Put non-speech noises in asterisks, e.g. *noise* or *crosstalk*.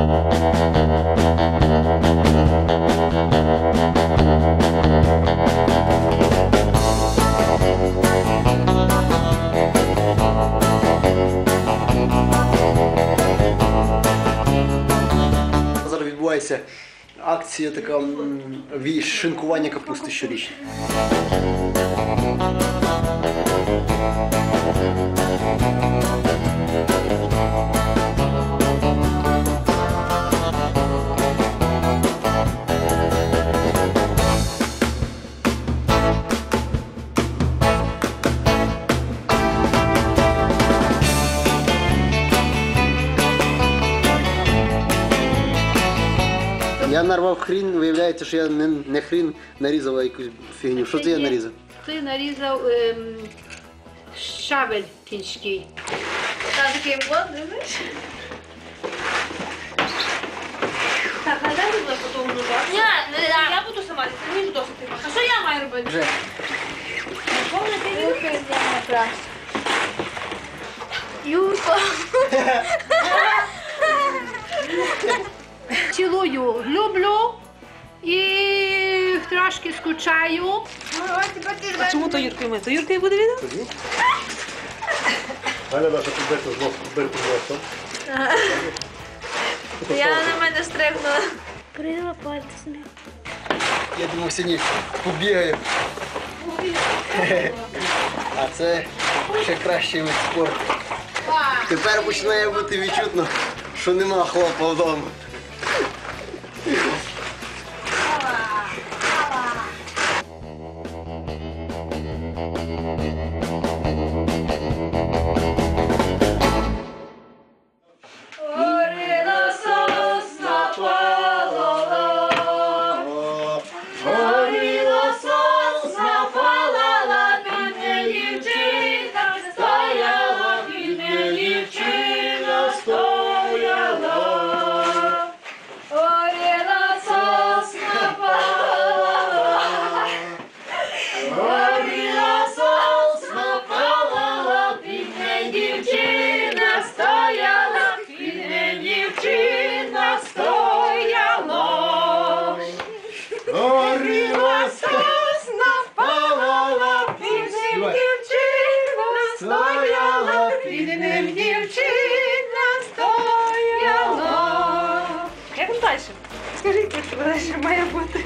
Зараз відбувається акція така шинкування капусти щорічно. Я нарвав хрін, виявляється, що я не, не хрін нарізав а якусь фігню. Що це я нарізав? Ти нарізав ем, щавель кінський. Та такий вот, дивиш? Так, а дай, будь ласка, того ножа. Ні, не да. Я буду сама, ти мені досить. А що я маю робити? Вже. Юрко. *laughs* *laughs* Цілую, люблю і трошки скучаю. Ну, А чому то Юрка ми? То Юрка і буде відео? Галя наша підберта з носом, підберта з. Я на мене стрибнула. Прийдемо пальцями. Я думав, сьогодні побігаю. А це ще кращий вид спорту. Тепер починає бути відчутно, що нема хлопа вдома. Дівчина стояла, під нею дівчина стояла. Горіла сосна палала, під ним дівчина стояла, під ним дівчина стояла. Як там далі? Скажіть, як далі має бути?